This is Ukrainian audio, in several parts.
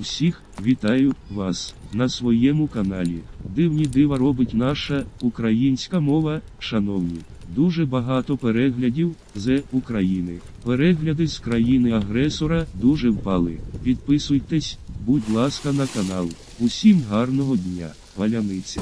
Всіх вітаю вас на своєму каналі. Дивні дива робить наша українська мова, шановні. Дуже багато переглядів з України. Перегляди з країни агресора дуже впали. Підписуйтесь, будь ласка, на канал. Усім гарного дня, валяниця.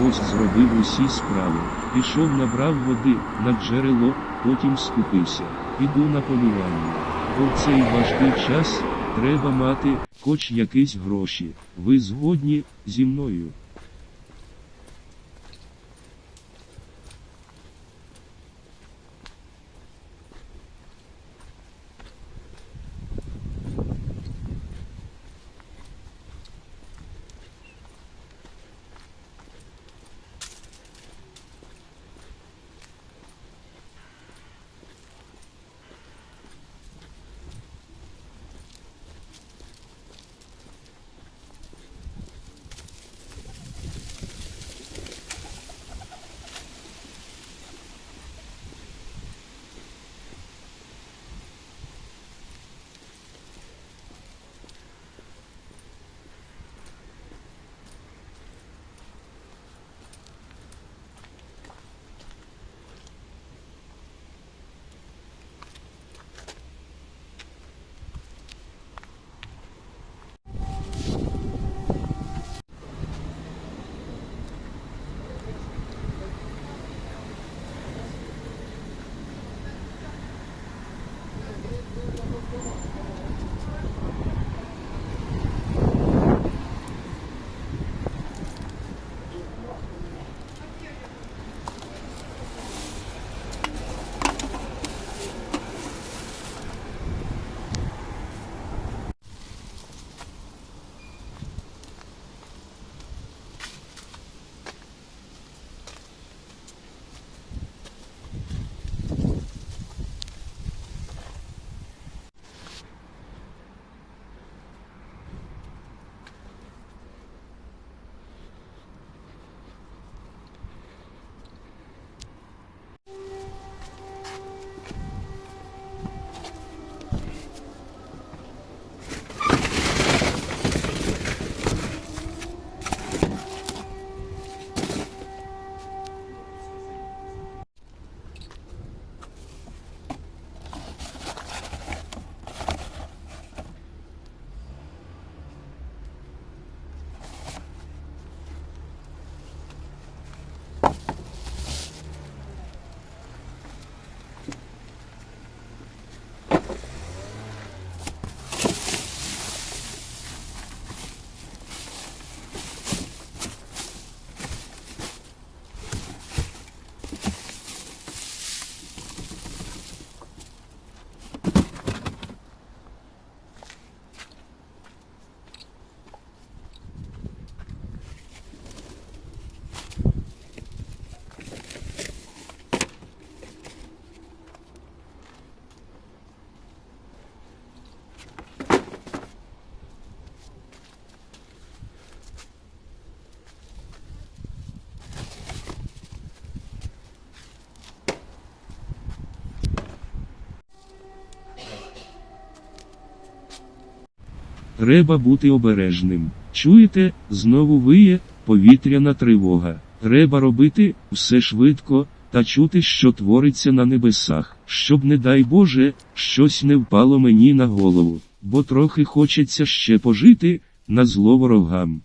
Ось зробив усі справи. Пішов набрав води на джерело, потім скупився. Піду на полювання. Бо в цей важкий час треба мати хоч якісь гроші. Ви згодні зі мною. Треба бути обережним. Чуєте, знову виє повітряна тривога. Треба робити все швидко та чути, що твориться на небесах, щоб, не дай Боже, щось не впало мені на голову, бо трохи хочеться ще пожити на зло ворогам.